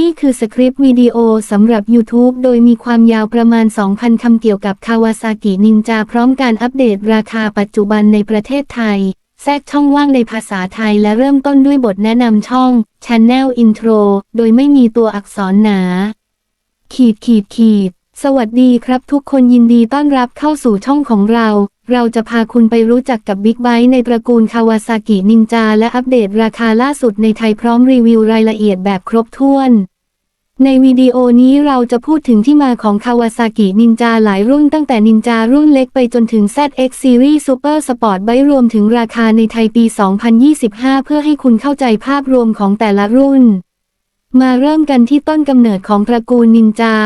นี่คือสคริปต์วิดีโอสำหรับ YouTube โดยมีความยาวประมาณ 2,000 คำเกี่ยวกับคาวาซากินินจาพร้อมการอัปเดตราคาปัจจุบันในประเทศไทย แทรกช่องว่างในภาษาไทยและเริ่มต้นด้วยบทแนะนำช่อง Channel Intro โดยไม่มีตัวอักษรหนา ขีดขีดขีด สวัสดีครับทุกคนยินดีต้อนรับเข้าสู่ช่องของเรา เราจะพาคุณไปรู้จักกับบิ๊กไบค์ในตระกูลคาวาซากินินจาและอัปเดตราคาล่าสุดในไทยพร้อมรีวิวรายละเอียดแบบครบถ้วน ในวิดีโอนี้เราจะพูดถึงที่มาของคาวาซากินินจาหลายรุ่นตั้งแต่นินจารุ่นเล็กไปจนถึง ZX Series Super Sport Bike รวมถึงราคาในไทยปี 2025 เพื่อให้คุณเข้าใจภาพรวมของแต่ละรุ่น มาเริ่มกันที่ต้นกำเนิดของตระกูลนินจา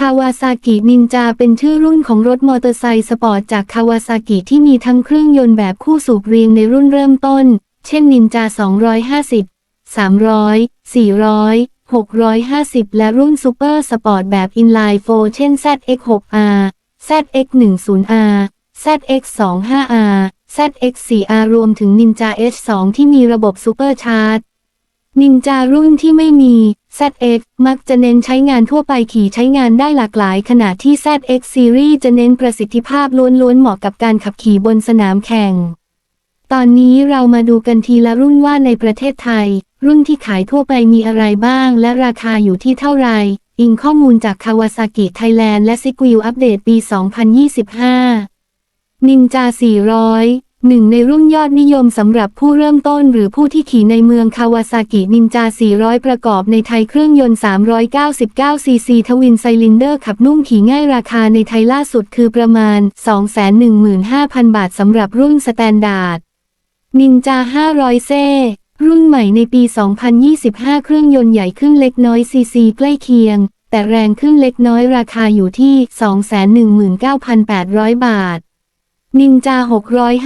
คาวาซากินินจาเป็นชื่อรุ่นของรถมอเตอร์ไซค์สปอร์ตจากคาวาซากิที่มีทั้งเครื่องยนต์แบบคู่สูบเรียงในรุ่นเริ่มต้น เช่นนินจา 250 300 400 650 และรุ่นซูเปอร์สปอร์ตแบบ Inline 4เช่น ZX6R ZX10R ZX25R ZX4R รวมถึง Ninja H2 ที่มีระบบซูเปอร์ชาร์จ นินจารุ่นที่ไม่มี ZX มักจะเน้นใช้งานทั่วไปขี่ใช้งานได้หลากหลาย ขณะที่ ZX Series จะเน้นประสิทธิภาพล้วนๆเหมาะกับการขับขี่บนสนามแข่ง ตอนนี้เรามาดูกันทีละรุ่นว่าในประเทศไทย รุ่นที่ขายทั่วไปมีอะไรบ้าง และราคาอยู่ที่เท่าไหร่อิงข้อมูลจากคาวาซากิไทยแลนด์และซิกิวอัปเดตปี 2025 นินจา 400 หนึ่งในรุ่นยอดนิยมสำหรับผู้เริ่มต้นหรือผู้ที่ขี่ในเมืองคาวาซากินินจา 400 ประกอบในไทยเครื่องยนต์ 399 ซีซีทวินไซลินเดอร์ขับนุ่มขี่ง่ายราคาในไทยล่าสุดคือประมาณ 215,000 บาทสำหรับรุ่นสแตนดาร์ดนินจา 500 เซ่รุ่นใหม่ในปี 2025 เครื่องยนต์ใหญ่ขึ้นเล็กน้อยซีซีใกล้เคียง แต่แรงขึ้นเล็กน้อยราคาอยู่ที่ 219,800 บาท นินจา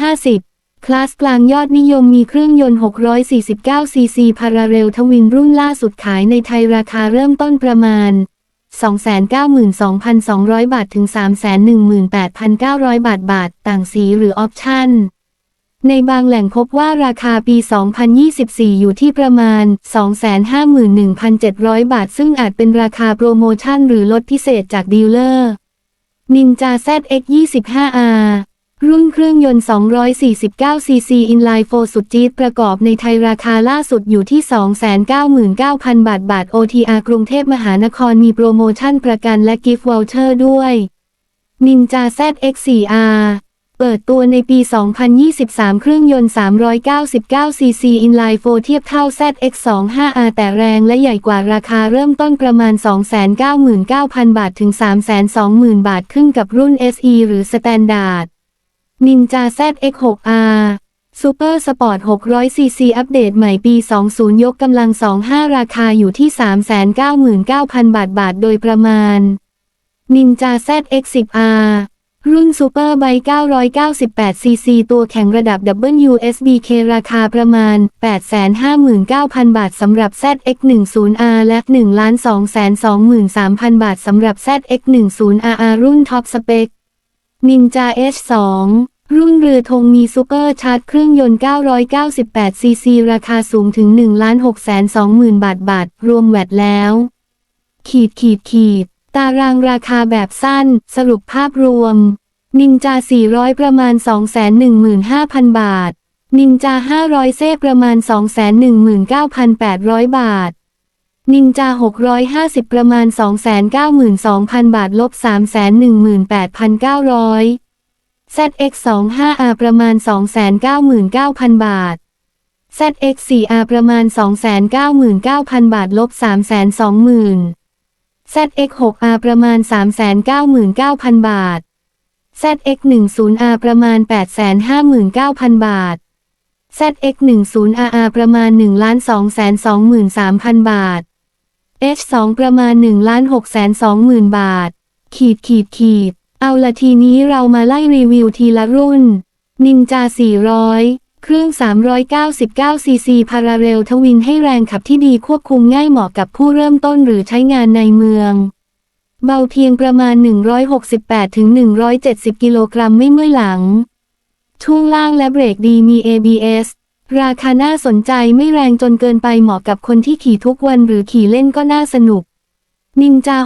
650 คลาสกลางยอดนิยมมีเครื่องยนต์ 649 ซีซีพาราเรลทวินรุ่นล่าสุดขายในไทยราคาเริ่มต้นประมาณ 292,200 บาทถึง 318,900 บาทบาท ต่างสีหรือออปชั่น ในบางแหล่งพบว่าราคาปี 2024 อยู่ที่ประมาณ 251,700 บาท ซึ่งอาจเป็นราคาโปรโมชั่นหรือลดพิเศษจากดีลเลอร์นินจา ZX 25R รุ่นเครื่องยนต์ 249ซีซี Inline 4สุดจี๊ดประกอบในไทยราคาล่าสุดอยู่ที่ 299,000 บาท บาท OTR กรุงเทพมหานครมีโปรโมชั่นประกันและกิฟต์วอลเชอร์ด้วยนินจา ZX 4R เปิดตัวในปี 2023 เครื่องยนต์ 399ซีซี Inline 4 เทียบเท่า ZX25R แต่แรงและใหญ่กว่าราคาเริ่มต้นประมาณ 299,000 บาทถึง 320,000 บาทขึ้นกับรุ่น SE หรือ Standard นินจา ZX6R Super Sport 600 cc อัปเดตใหม่ปี 20 ยกกำลัง 25 ราคาอยู่ที่ 399,000 บาทบาทโดยประมาณ นินจา ZX10R รุ่น Super Bike 998 cc ตัวแข็งระดับ WSBK ราคาประมาณ 859,000 บาทสำหรับ ZX10R และ 1,223,000 บาทสำหรับ ZX10RR รุ่นท็อปสเปก Top Spec Ninja H2 รุ่นเรือธงมีซูเปอร์ชาร์จเครื่องยนต์ 998 ซีซี ราคาสูงถึง 1,620,000 บาทบาท รวมแวดแล้ว ขีดขีดขีด ตารางราคาแบบสั้น สรุปภาพรวม นินจา 400 ประมาณ 215,000 บาท นินจา 500 เซ่ประมาณ 219,800 บาท นินจา 650 ประมาณ 292,000 บาทลบ 318,900 ZX25R ประมาณ 299,000 บาท ZX4R ประมาณ 299,000 บาทลบ 320,000 ZX6R ประมาณ 399,000 บาท ZX10R ประมาณ 859,000 บาท ZX10RR ประมาณ 1,223,000 บาท H2 ประมาณ1,620,000บาท ขีดขีดขีด เอาละทีนี้เรามาไล่รีวิวทีละรุ่น นินจา 400 เครื่อง 399 ซีซีพาราเรลทวินให้แรงขับที่ดีควบคุมง่ายเหมาะกับผู้เริ่มต้นหรือใช้งานในเมือง เบาเพียงประมาณ 168-170 กิโลกรัมไม่เมื่อยหลัง ช่วงล่างและเบรกดีมี ABS ราคาน่าสนใจไม่แรงจนเกินไปเหมาะกับคนที่ขี่ทุกวันหรือขี่เล่นก็น่าสนุก นินจา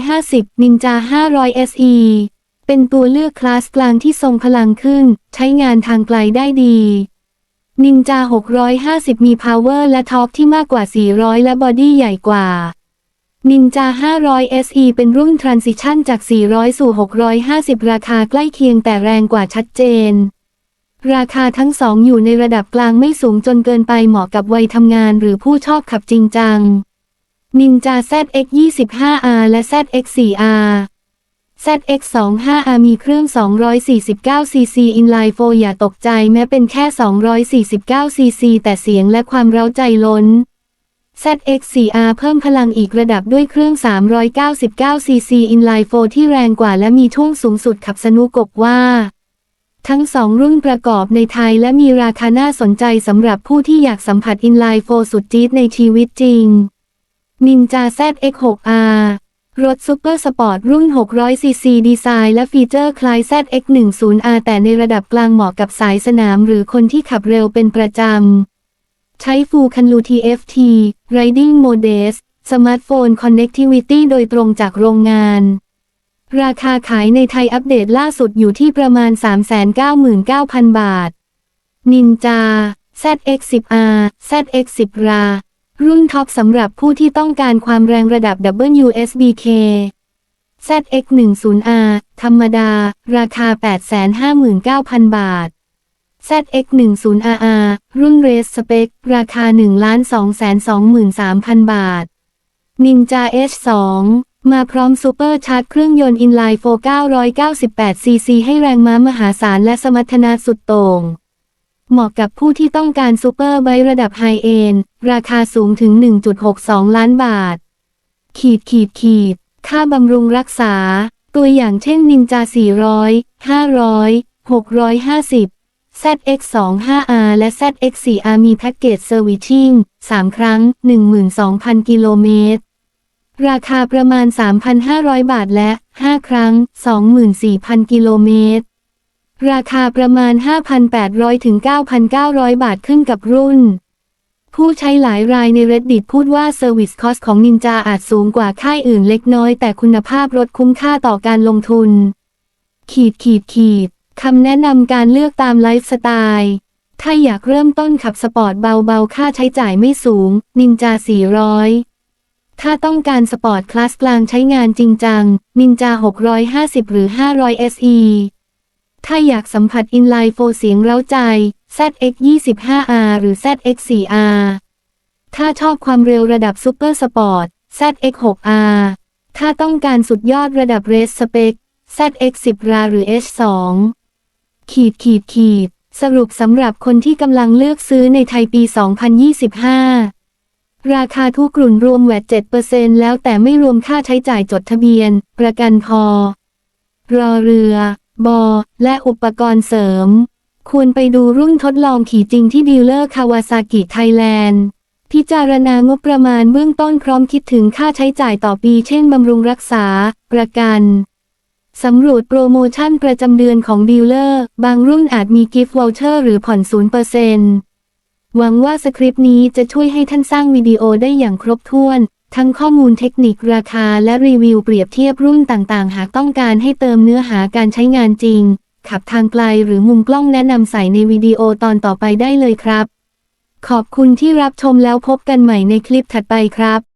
650 นินจา 500 SE เป็นตัวเลือกคลาสกลางที่ทรงพลังขึ้น ใช้งานทางไกลได้ดี นินจา 650 มี power และทอร์กที่มากกว่า 400 และบอดี้ใหญ่กว่านินจา 500 SE เป็นรุ่น transition จาก 400 สู่ 650 ราคาใกล้เคียงแต่แรงกว่าชัดเจน ราคาทั้งสองอยู่ในระดับกลางไม่สูงจนเกินไปเหมาะกับวัยทำงานหรือผู้ชอบขับจริงจังนินจา ZX 25R และ ZX 4R ZX 25R มีเครื่อง 249cc inline 4อย่าตกใจแม้เป็นแค่ 249cc แต่เสียงและความเร้าใจล้น ZX 4R เพิ่มพลังอีกระดับด้วยเครื่อง 399cc inline 4ที่แรงกว่าและมีช่วงสูงสุดขับสนุกกว่า ทั้งสองรุ่นประกอบในไทยและมีราคาน่าสนใจสำหรับผู้ที่อยากสัมผัส inline 4สุดจี๊ดในชีวิตจริง Ninja ZX6R รถซูเปอร์สปอร์ตรุ่น 600cc ดีไซน์และฟีเจอร์คล้าย ZX10R แต่ในระดับกลางเหมาะกับสายสนามหรือคนที่ขับเร็วเป็นประจำ ใช้ Full Canlu TFT Riding Modes Smartphone Connectivity โดยตรงจากโรงงาน ราคาขายในไทยอัปเดตล่าสุดอยู่ที่ประมาณ 399,000 บาท Ninja ZX10R ZX10R รุ่นท็อปสำหรับผู้ที่ต้องการความแรงระดับ WSBK ZX10R ธรรมดา ราคา 859,000 บาท ZX10RR รุ่น Race Spec ราคา 1,223,000 บาท Ninja H2 มาพร้อมซูเปอร์ชาร์จเครื่องยนต์ Inline 4 998cc ให้แรงม้ามหาศาลและสมรรถนะสุดโต่ง เหมาะกับผู้ที่ต้องการซูเปอร์ไบระดับไฮเอนราคาสูงถึง 1.62 ล้านบาท ขีดขีดขีด ค่าบำรุงรักษา ตัวอย่างเช่นนินจา 400 500 650 ZX25R และ ZX4R มีแพ็กเกจเซอร์วิชิ่ง3 ครั้ง 12,000 กิโลเมตร ราคาประมาณ 3,500 บาทและ 5 ครั้ง 24,000 กิโลเมตร ราคาประมาณ 5,800 ถึง 9,900 บาทขึ้นกับรุ่น ผู้ใช้หลายรายใน Reddit พูดว่า Service Cost ของ Ninja อาจสูงกว่าค่ายอื่นเล็กน้อย แต่คุณภาพรถคุ้มค่าต่อการลงทุน ขีดขีดขีดคำแนะนำการเลือกตามไลฟ์สไตล์ถ้าอยากเริ่มต้นขับสปอร์ตเบาๆ ค่าใช้จ่ายไม่สูง Ninja 400 ถ้าต้องการสปอร์ตคลาสกลางใช้งานจริงจัง Ninja 650 หรือ 500 SE ถ้าอยากสัมผัส Inline 4เสียงเร้าใจ ZX 25R หรือ ZX 4R ถ้าชอบความเร็วระดับซูเปอร์สปอร์ต ZX 6R ถ้าต้องการสุดยอดระดับเรสสเปค ZX 10 R หรือ H2 ขีดขีดขีด สรุปสำหรับคนที่กำลังเลือกซื้อในไทยปี 2025 ราคาทุกกลุ่นรวมแวด7%แล้วแต่ไม่รวมค่าใช้จ่ายจดทะเบียน ประกันพอ รอเรือ บอ และอุปกรณ์เสริม ควรไปดูรุ่นทดลองขี่จริงที่ดีลเลอร์คาวาซากิไทยแลนด์พิจารณางบประมาณเบื้องต้นพร้อมคิดถึงค่าใช้จ่ายต่อปี เช่นบำรุงรักษา ประกัน สำรวจโปรโมชั่นประจำเดือนของดีลเลอร์ บางรุ่นอาจมีกิฟต์วอลเชอร์หรือผ่อน 0% หวังว่าสคริปต์นี้จะช่วยให้ท่านสร้างวิดีโอได้อย่างครบถ้วน ทั้งข้อมูลเทคนิคราคาและรีวิวเปรียบเทียบรุ่นต่างๆ หากต้องการให้เติมเนื้อหาการใช้งานจริง ขับทางไกลหรือมุมกล้องแนะนำใส่ในวิดีโอตอนต่อไปได้เลยครับ ขอบคุณที่รับชมแล้วพบกันใหม่ในคลิปถัดไปครับ